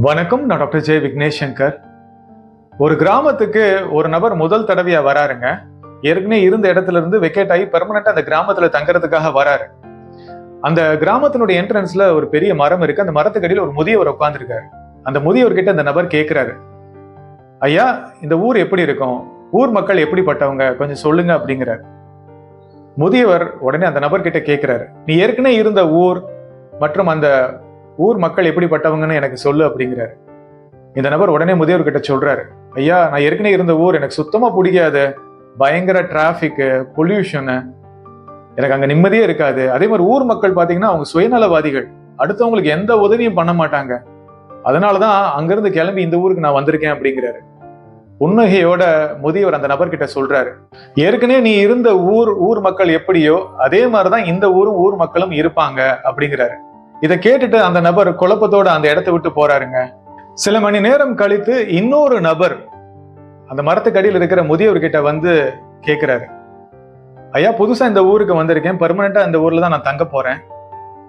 வணக்கம் நான் டாக்டர் ஜெய் விக்னேஷ் சங்கர் ஒரு கிராமத்துக்கு ஒரு நபர் முதல் தடவையா வராருங்க. ஏற்கனவே இருந்த இடத்துல இருந்து வெக்கேட் ஆகி பெர்மனண்டா அந்த கிராமத்துல தங்கறதுக்காக வராரு. அந்த கிராமத்தினுடைய என்ட்ரன்ஸ்ல ஒரு பெரிய மரம் இருக்கு. அந்த மரத்துக்கடியில் ஒரு முதியவர் உட்காந்துருக்காரு அந்த முதியவர்கிட்ட அந்த நபர் கேட்குறாரு ஐயா இந்த ஊர் எப்படி இருக்கும்? ஊர் மக்கள் எப்படிப்பட்டவங்க? கொஞ்சம் சொல்லுங்க அப்படிங்கிறார். முதியவர் உடனே அந்த நபர் கிட்ட நீ ஏற்கனவே இருந்த ஊர் மற்றும் அந்த ஊர் மக்கள் எப்படிப்பட்டவங்கன்னு எனக்கு சொல்லு அப்படிங்கிறாரு. இந்த நபர் உடனே முதியவர் கிட்ட சொல்றாரு ஐயா நான் ஏற்கனவே இருந்த ஊர் எனக்கு சுத்தமா பிடிக்காது. பயங்கர டிராஃபிக்கு பொல்யூஷனு எனக்கு அங்க நிம்மதியே இருக்காது. அதே மாதிரி ஊர் மக்கள் பாத்தீங்கன்னா அவங்க சுயநலவாதிகள். அடுத்தவங்களுக்கு எந்த உதவியும் பண்ண மாட்டாங்க. அதனாலதான் அங்கிருந்து கிளம்பி இந்த ஊருக்கு நான் வந்திருக்கேன் அப்படிங்கிறாரு. புன்னகையோட முதியவர் அந்த நபர்கிட்ட சொல்றாரு ஏற்கனவே நீ இருந்த ஊர் ஊர் மக்கள் எப்படியோ அதே மாதிரிதான் இந்த ஊரும் ஊர் மக்களும் இருப்பாங்க அப்படிங்கிறாரு. இதை கேட்டுட்டு அந்த நபர் குழப்பத்தோட அந்த இடத்தை விட்டு போறாருங்க. சில மணி நேரம் கழித்து இன்னொரு நபர் அந்த மரத்துக்கடியில் இருக்கிற முதியவர்கிட்ட வந்து கேட்குறாரு ஐயா புதுசாக இந்த ஊருக்கு வந்திருக்கேன். பர்மனெண்ட்டாக இந்த ஊரில் தான் நான் தங்க போறேன்.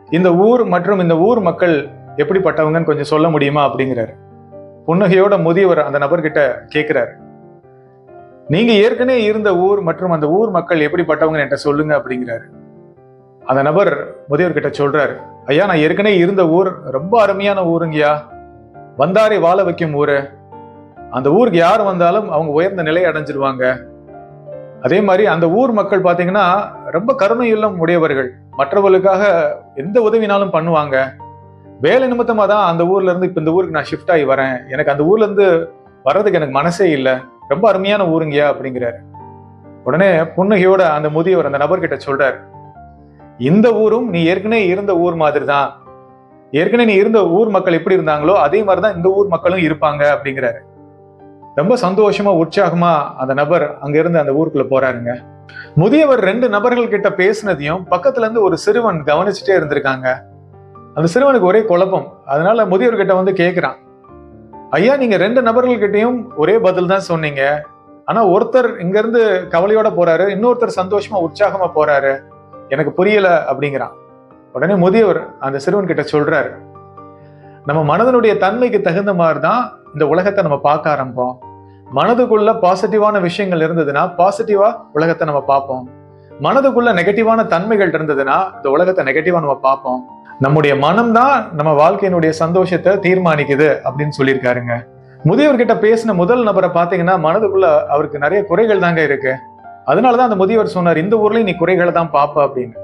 இந்த ஊர் மற்றும் இந்த ஊர் மக்கள் எப்படிப்பட்டவங்கன்னு கொஞ்சம் சொல்ல முடியுமா? அப்படிங்கிறாரு. புன்னகையோட முதியவர் அந்த நபர்கிட்ட கேட்குறாரு நீங்கள் ஏற்கனவே இருந்த ஊர் மற்றும் அந்த ஊர் மக்கள் எப்படிப்பட்டவங்க என்கிட்ட சொல்லுங்க அப்படிங்கிறாரு. அந்த நபர் முதியவர்கிட்ட சொல்கிறாரு ஐயா நான் ஏற்கனவே இருந்த ஊர் ரொம்ப அருமையான ஊருங்கய்யா. வந்தாரை வாழ வைக்கும் ஊரு. அந்த ஊருக்கு யார் வந்தாலும் அவங்க உயர்ந்த நிலை அடைஞ்சிருவாங்க. அதே மாதிரி அந்த ஊர் மக்கள் பார்த்தீங்கன்னா ரொம்ப கருணை உடையவர்கள். மற்றவர்களுக்காக எந்த உதவினாலும் பண்ணுவாங்க. வேலை நிமித்தமாக தான் அந்த ஊர்ல இருந்து இப்போ இந்த ஊருக்கு நான் ஷிஃப்ட் ஆகி வரேன். எனக்கு அந்த ஊர்ல இருந்து வர்றதுக்கு எனக்கு மனசே இல்லை. ரொம்ப அருமையான ஊருங்கய்யா அப்படிங்கிறாரு. உடனே புன்னகையோட அந்த முதியவர் அந்த நபர்கிட்ட சொல்றாரு. இந்த ஊரும் நீ ஏற்கனவே இருந்த ஊர் மாதிரி தான் ஏற்கனவே நீ இருந்த ஊர் மக்கள் எப்படி இருந்தாங்களோ அதே மாதிரி தான் இந்த ஊர் மக்களும் இருப்பாங்க அப்படிங்கிறாரு. ரொம்ப சந்தோஷமா உற்சாகமா அந்த நபர் அங்கிருந்து அந்த ஊருக்குள்ள போறாருங்க. முதியவர் ரெண்டு நபர்கள் கிட்ட பேசினதையும் பக்கத்துல இருந்து ஒரு சிறுவன் கவனிச்சுட்டே இருந்திருக்காங்க. அந்த சிறுவனுக்கு ஒரே குழப்பம். அதனால முதியவர் கிட்ட வந்து கேட்கிறான் ஐயா நீங்க ரெண்டு நபர்கள்கிட்டயும் ஒரே பதில் தான் சொன்னீங்க. ஆனா ஒருத்தர் இங்க இருந்து கவலையோட போறாரு இன்னொருத்தர் சந்தோஷமா உற்சாகமா போறாரு. எனக்கு புரியல அப்படிங்கிறான். உடனே முதியவர் அந்த சிறுவன் கிட்ட சொல்றாரு நம்ம மனதனுடைய தன்மைக்கு தகுந்த மாதிரி தான் இந்த உலகத்தை நம்ம பார்க்க ஆரம்பிப்போம். மனதுக்குள்ள பாசிட்டிவான விஷயங்கள் இருந்ததுன்னா பாசிட்டிவா உலகத்தை நம்ம பார்ப்போம். மனதுக்குள்ள நெகட்டிவான தன்மைகள் இருந்ததுன்னா இந்த உலகத்தை நெகட்டிவா நம்ம பார்ப்போம். நம்முடைய மனம் தான் நம்ம வாழ்க்கையினுடைய சந்தோஷத்தை தீர்மானிக்குது அப்படின்னு சொல்லியிருக்காருங்க. முதியவர்கிட்ட பேசின முதல் நபரை பார்த்தீங்கன்னா மனதுக்குள்ள அவருக்கு நிறைய குறைகள் தாங்க இருக்கு. அதனால தான் அந்த முதியவர் சொன்னார் இந்த ஊர்லயும் நீ குறைகளை தான் பார்ப்ப அப்படின்னு.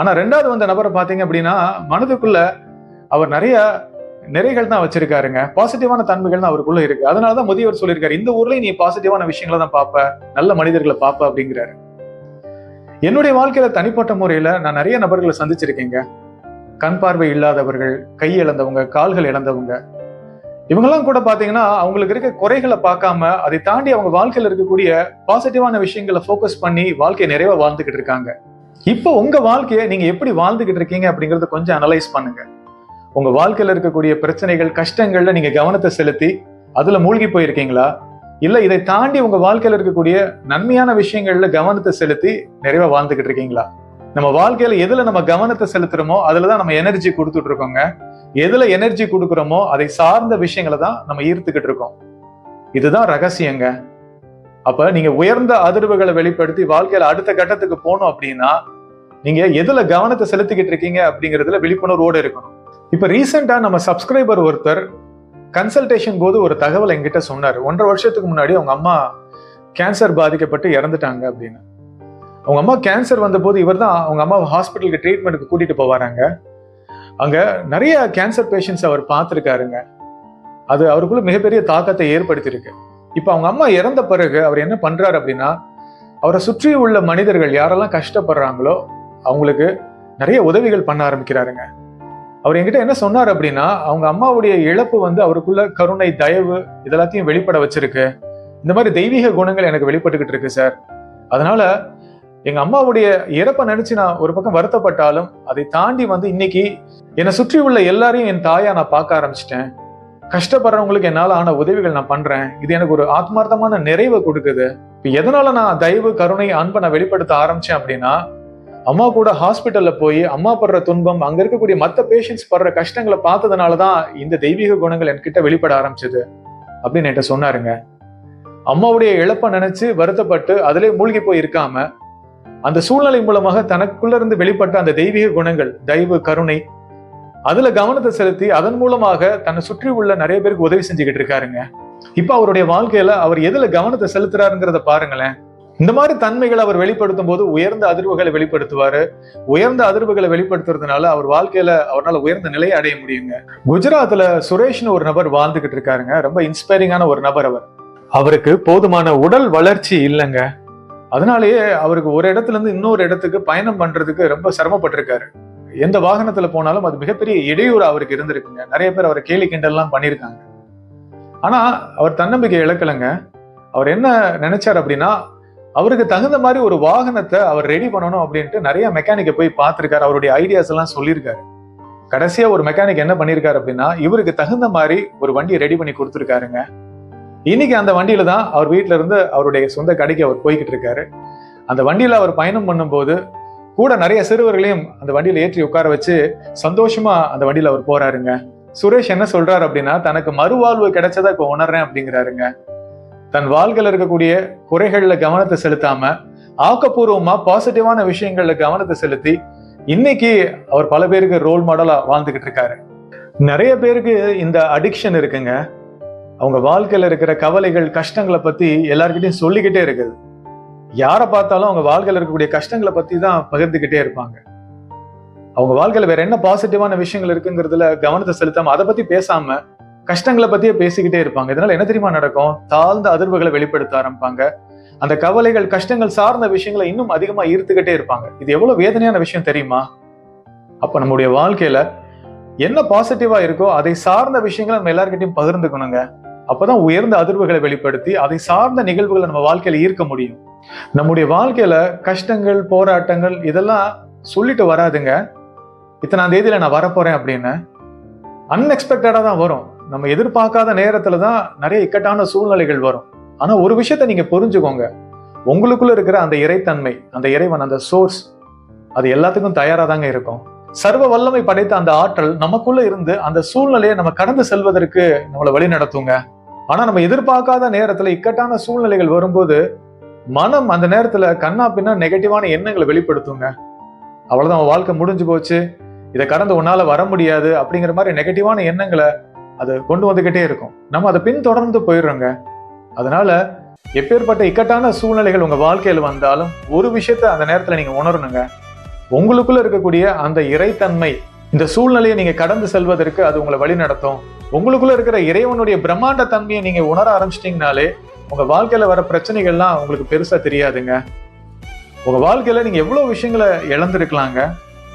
ஆனா ரெண்டாவது வந்த நபரை பார்த்தீங்க அப்படின்னா மனதுக்குள்ள அவர் நிறைய நிறைகள் தான் வச்சிருக்காருங்க. பாசிட்டிவான தன்மைகள் தான் அவருக்குள்ள இருக்கு. அதனாலதான் முதியவர் சொல்லியிருக்காரு இந்த ஊர்லயும் நீ பாசிட்டிவான விஷயங்களை தான் பார்ப்ப நல்ல மனிதர்களை பார்ப்ப அப்படிங்கிறாரு. என்னுடைய வாழ்க்கையில தனிப்பட்ட முறையில நான் நிறைய நபர்களை சந்திச்சிருக்கேங்க. கண் பார்வை இல்லாதவர்கள் கை இழந்தவங்க கால்கள் இழந்தவங்க இவங்கெல்லாம் கூட பாத்தீங்கன்னா அவங்களுக்கு இருக்க குறைகளை பார்க்காம அதை தாண்டி அவங்க வாழ்க்கையில் இருக்கக்கூடிய பாசிட்டிவான விஷயங்களை ஃபோக்கஸ் பண்ணி வாழ்க்கையை நிறைவா வாழ்ந்துகிட்டு இருக்காங்க. இப்போ உங்க வாழ்க்கையை நீங்க எப்படி வாழ்ந்துகிட்டு இருக்கீங்க அப்படிங்கறத கொஞ்சம் அனலைஸ் பண்ணுங்க. உங்க வாழ்க்கையில இருக்கக்கூடிய பிரச்சனைகள் கஷ்டங்கள்ல நீங்க கவனத்தை செலுத்தி அதுல மூழ்கி போயிருக்கீங்களா? இல்ல இதை தாண்டி உங்க வாழ்க்கையில இருக்கக்கூடிய நன்மையான விஷயங்கள்ல கவனத்தை செலுத்தி நிறைவா வாழ்ந்துகிட்டு இருக்கீங்களா? நம்ம வாழ்க்கையில எதுல நம்ம கவனத்தை செலுத்துறோமோ அதுலதான் நம்ம எனர்ஜி கொடுத்துட்டு இருக்கோங்க. எதுல எனர்ஜி கொடுக்குறோமோ அதை சார்ந்த விஷயங்களை தான் நம்ம ஈர்த்துக்கிட்டு இருக்கோம். இதுதான் ரகசியங்க. அப்ப நீங்க உயர்ந்த அதிர்வுகளை வெளிப்படுத்தி வாழ்க்கையில அடுத்த கட்டத்துக்கு போகணும் அப்படின்னா நீங்க எதுல கவனத்தை செலுத்திக்கிட்டு இருக்கீங்க அப்படிங்கிறதுல விழிப்புணர்வோடு இருக்கணும். இப்ப ரீசெண்டா நம்ம சப்ஸ்கிரைபர் ஒருத்தர் கன்சல்டேஷன் போது ஒரு தகவல் எங்கிட்ட சொன்னார். ஒன்றரை வருஷத்துக்கு முன்னாடி அவங்க அம்மா கேன்சர் பாதிக்கப்பட்டு இறந்துட்டாங்க அப்படின்னு. அவங்க அம்மா கேன்சர் வந்த போது இவர் தான் அவங்க அம்மா ஹாஸ்பிட்டலுக்கு ட்ரீட்மெண்ட்டுக்கு கூட்டிட்டு போவாராங்க. அங்கே நிறைய கேன்சர் பேஷண்ட்ஸ் அவர் பார்த்துருக்காருங்க. அது அவருக்குள்ள மிகப்பெரிய தாக்கத்தை ஏற்படுத்தியிருக்கு. இப்போ அவங்க அம்மா இறந்த பிறகு அவர் என்ன பண்ணுறாரு அப்படின்னா அவரை சுற்றி உள்ள மனிதர்கள் யாரெல்லாம் கஷ்டப்படுறாங்களோ அவங்களுக்கு நிறைய உதவிகள் பண்ண ஆரம்பிக்கிறாருங்க. அவர் என்கிட்ட என்ன சொன்னார் அப்படின்னா அவங்க அம்மாவுடைய இழப்பு வந்து அவருக்குள்ள கருணை தயவு இதெல்லாத்தையும் வெளிப்பட வச்சிருக்கு. இந்த மாதிரி தெய்வீக குணங்கள் எனக்கு வெளிப்பட்டுக்கிட்டு இருக்கு சார். அதனால எங்க அம்மாவுடைய இறப்பை நினைச்சு நான் ஒரு பக்கம் வருத்தப்பட்டாலும் அதை தாண்டி வந்து இன்னைக்கு என்னை சுற்றி உள்ள எல்லாரையும் என் தாயா நான் பார்க்க ஆரம்பிச்சிட்டேன். கஷ்டப்படுறவங்களுக்கு என்னால் ஆன உதவிகள் நான் பண்றேன். இது எனக்கு ஒரு ஆத்மார்த்தமான நிறைவை கொடுக்குது. இப்போ எதனால நான் தயவு கருணை அன்பை நான் வெளிப்படுத்த ஆரம்பிச்சேன் அப்படின்னா அம்மா கூட ஹாஸ்பிட்டல்ல போய் அம்மா படுற துன்பம் அங்க இருக்கக்கூடிய மற்ற பேஷண்ட்ஸ் படுற கஷ்டங்களை பார்த்ததுனால தான் இந்த தெய்வீக குணங்கள் என்கிட்ட வெளிப்பட ஆரம்பிச்சது அப்படின்னு என்கிட்ட சொன்னாருங்க. அம்மாவுடைய இழப்பை நினைச்சு வருத்தப்பட்டு அதிலே மூழ்கி போய் இருக்காம அந்த சூழ்நிலை மூலமாக தனக்குள்ள இருந்து வெளிப்பட்ட அந்த தெய்வீக குணங்கள் தெய்வ கருணை அதுல கவனத்தை செலுத்தி அதன் மூலமாக தன்னை சுற்றி உள்ள நிறைய பேருக்கு உதவி செஞ்சுக்கிட்டு இருக்காருங்க. இப்ப அவருடைய வாழ்க்கையில அவர் எதுல கவனத்தை செலுத்துறாருங்கிறத பாருங்களேன். இந்த மாதிரி தன்மைகளை அவர் வெளிப்படுத்தும் போது உயர்ந்த அதிர்வுகளை வெளிப்படுத்துவாரு. உயர்ந்த அதிர்வுகளை வெளிப்படுத்துறதுனால அவர் வாழ்க்கையில அவரால் உயர்ந்த நிலையை அடைய முடியுங்க. குஜராத்ல சுரேஷ்னு ஒரு நபர் வாழ்ந்துகிட்டு இருக்காருங்க. ரொம்ப இன்ஸ்பைரிங்கான ஒரு நபர் அவர். அவருக்கு போதுமான உடல் வளர்ச்சி இல்லைங்க. அதனாலேயே அவருக்கு ஒரு இடத்துல இருந்து இன்னொரு இடத்துக்கு பயணம் பண்றதுக்கு ரொம்ப சிரமப்பட்டிருக்காரு. எந்த வாகனத்துல போனாலும் அது மிகப்பெரிய இடையூறு அவருக்கு இருந்திருக்குங்க. நிறைய பேர் அவரை கேலி கிண்டல்லாம் பண்ணியிருக்காங்க ஆனா அவர் தன்னம்பிக்கை இழக்கலைங்க. அவர் என்ன நினைச்சார் அப்படின்னா அவருக்கு தகுந்த மாதிரி ஒரு வாகனத்தை அவர் ரெடி பண்ணணும் அப்படின்ட்டு நிறைய மெக்கானிக்கை போய் பார்த்திருக்காரு. அவருடைய ஐடியாஸ் எல்லாம் சொல்லியிருக்காரு. கடைசியா ஒரு மெக்கானிக் என்ன பண்ணியிருக்காரு அப்படின்னா இவருக்கு தகுந்த மாதிரி ஒரு வண்டியை ரெடி பண்ணி கொடுத்துருக்காருங்க. இன்னைக்கு அந்த வண்டியில தான் அவர் வீட்டில இருந்து அவருடைய சொந்த கடைக்கு அவர் போய்கிட்டு இருக்காரு. அந்த வண்டியில அவர் பயணம் பண்ணும்போது கூட நிறைய சிறுவர்களையும் அந்த வண்டியில ஏற்றி உட்கார வச்சு சந்தோஷமா அந்த வண்டியில அவர் போறாருங்க. சுரேஷ் என்ன சொல்றாரு அப்படின்னா தனக்கு மறுவாழ்வு கிடைச்சதா இப்ப உணர்றேன் அப்படிங்கிறாருங்க. தன் வாழ்க்கையில் இருக்கக்கூடிய குறைகள்ல கவனத்தை செலுத்தாம ஆக்கப்பூர்வமா பாசிட்டிவான விஷயங்கள்ல கவனத்தை செலுத்தி இன்னைக்கு அவர் பல பேருக்கு ரோல் மாடலா வாழ்ந்துகிட்டு இருக்காரு. நிறைய பேருக்கு இந்த அடிக்ஷன் இருக்குங்க. அவங்க வாழ்க்கையில் இருக்கிற கவலைகள் கஷ்டங்களை பற்றி எல்லாருக்கிட்டையும் சொல்லிக்கிட்டே இருக்குது. யாரை பார்த்தாலும் அவங்க வாழ்க்கையில் இருக்கக்கூடிய கஷ்டங்களை பற்றி தான் பகிர்ந்துக்கிட்டே இருப்பாங்க. அவங்க வாழ்க்கையில் வேற என்ன பாசிட்டிவான விஷயங்கள் இருக்குங்கிறதுல கவனத்தை செலுத்தாம அதை பற்றி பேசாம கஷ்டங்களை பற்றியே பேசிக்கிட்டே இருப்பாங்க. இதனால என்ன தெரியுமா நடக்கும்? தாழ்ந்த அதிர்வுகளை வெளிப்படுத்த ஆரம்பிப்பாங்க. அந்த கவலைகள் கஷ்டங்கள் சார்ந்த விஷயங்களை இன்னும் அதிகமா ஈர்த்துக்கிட்டே இருப்பாங்க. இது எவ்வளவு வேதனையான விஷயம் தெரியுமா? அப்ப நம்முடைய வாழ்க்கையில என்ன பாசிட்டிவா இருக்கோ அதை சார்ந்த விஷயங்களை நம்ம எல்லாருக்கிட்டையும் பகிர்ந்துக்கணுங்க. அப்பதான் உயர்ந்த அதிர்வுகளை வெளிப்படுத்தி அதை சார்ந்த நிகழ்வுகளை நம்ம வாழ்க்கையில ஈர்க்க முடியும். நம்முடைய வாழ்க்கையில கஷ்டங்கள் போராட்டங்கள் இதெல்லாம் சொல்லிட்டு வராதுங்க. இத்தனாம் தேதியில நான் வரப்போறேன் அப்படின்னு அன்எக்ஸ்பெக்டடா தான் வரும். நம்ம எதிர்பார்க்காத நேரத்துல தான் நிறைய இக்கட்டான சூழ்நிலைகள் வரும். ஆனா ஒரு விஷயத்த நீங்க புரிஞ்சுக்கோங்க. உங்களுக்குள்ள இருக்கிற அந்த இறைத்தன்மை அந்த இறைவன் அந்த சோர்ஸ் அது எல்லாத்துக்கும் தயாரா தாங்க இருக்கும். சர்வ வல்லமை படைத்த அந்த ஆற்றல் நமக்குள்ள இருந்து அந்த சூழ்நிலையை நம்ம கடந்து செல்வதற்கு நம்மளை வழி நடத்துங்க. ஆனா நம்ம எதிர்பார்க்காத நேரத்துல இக்கட்டான சூழ்நிலைகள் வரும்போது மனம் அந்த நேரத்துல கண்ணா பின்னா நெகட்டிவான எண்ணங்களை வெளிப்படுத்துங்க. அவ்வளவுதான் வாழ்க்கை முடிஞ்சு போச்சு. இதை கடந்து உன்னால வர முடியாது அப்படிங்கிற மாதிரி நெகட்டிவான எண்ணங்களை அது கொண்டு வந்துகிட்டே இருக்கும். நம்ம அதை பின்தொடர்ந்து போயிடுறோங்க. அதனால எப்பேற்பட்ட இக்கட்டான சூழ்நிலைகள் உங்க வாழ்க்கையில வந்தாலும் ஒரு விஷயத்த அந்த நேரத்துல நீங்க உணரணுங்க. உங்களுக்குள்ள இருக்கக்கூடிய அந்த இறைத்தன்மை இந்த சூழ்நிலையை நீங்க கடந்து செல்வதற்கு அது உங்களை வழி நடத்தும் உங்களுக்குள்ள இருக்கிற இறைவனுடைய பிரம்மாண்ட தன்மையை நீங்க உணர ஆரம்பிச்சிட்டிங்கனாலே உங்க வாழ்க்கையில வர பிரச்சனைகள்லாம் உங்களுக்கு பெருசா தெரியாதுங்க. உங்க வாழ்க்கையில நீங்க எவ்வளவு விஷயங்களை இழந்திருக்கலாங்க.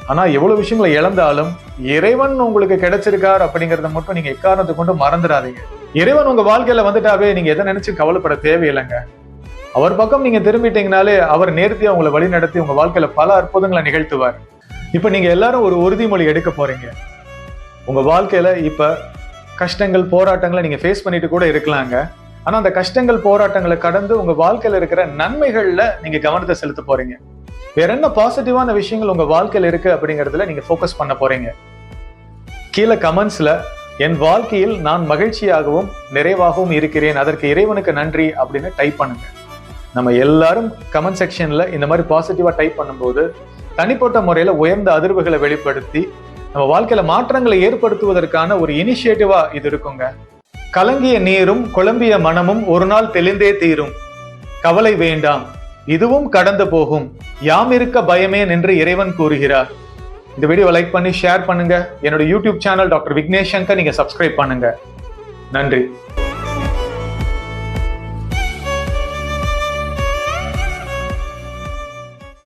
ஆனா எவ்வளவு விஷயங்களை இழந்தாலும் இறைவன் உங்களுக்கு கிடைச்சிருக்கார் அப்படிங்கறத மட்டும் நீங்க எக்காரணத்தை கொண்டு மறந்துடாதீங்க. இறைவன் உங்க வாழ்க்கையில வந்துட்டாவே நீங்க எதை நினைச்சு கவலைப்பட தேவையில்லைங்க. அவர் பக்கம் நீங்க திரும்பிட்டீங்கனாலே அவர் நேர்த்தியா உங்களை வழி நடத்தி உங்க வாழ்க்கையில பல அற்புதங்களை நிகழ்த்துவார். இப்ப நீங்க எல்லாரும் ஒரு உறுதிமொழி எடுக்க போறீங்க. உங்க வாழ்க்கையில இப்ப கஷ்டங்கள் போராட்டங்களை நீங்க ஃபேஸ் பண்ணிட்டு கூட இருக்கலாங்க. ஆனா அந்த கஷ்டங்கள் போராட்டங்களை கடந்து உங்க வாழ்க்கையில இருக்கிற நன்மைகள்ல நீங்க கவனத்தை செலுத்த போறீங்க. வேற என்ன பாசிட்டிவான விஷயங்கள் உங்க வாழ்க்கையில இருக்கு அப்படிங்கறதுல நீங்க ஃபோக்கஸ் பண்ண போறீங்க. கீழே கமெண்ட்ஸ்ல என் வாழ்க்கையில் நான் மகிழ்ச்சியாகவும் நிறைவாகவும் இருக்கிறேன். அதற்கு இறைவனுக்கு நன்றி அப்படின்னு டைப் பண்ணுங்க. நம்ம எல்லாரும் கமெண்ட் செக்ஷன்ல இந்த மாதிரி பாசிட்டிவாக டைப் பண்ணும்போது தனிப்பட்ட முறையில உயர்ந்த அதிர்வுகளை வெளிப்படுத்தி நம்ம வாழ்க்கையில மாற்றங்களை ஏற்படுத்துவதற்கான ஒரு இனிஷியேட்டிவா இது இருக்குங்க. கலங்கிய நீரும் குழம்பிய மனமும் ஒரு நாள் தெளிந்தே தீரும். கவலை வேண்டாம். இதுவும் கடந்து போகும். யாம் இருக்க பயமே என்று இறைவன் கூறுகிறார். இந்த வீடியோ லைக் பண்ணி ஷேர் பண்ணுங்க. என்னோட YouTube channel doctor Vignesh Shankar நீங்க சப்ஸ்கிரைப் பண்ணுங்க. நன்றி.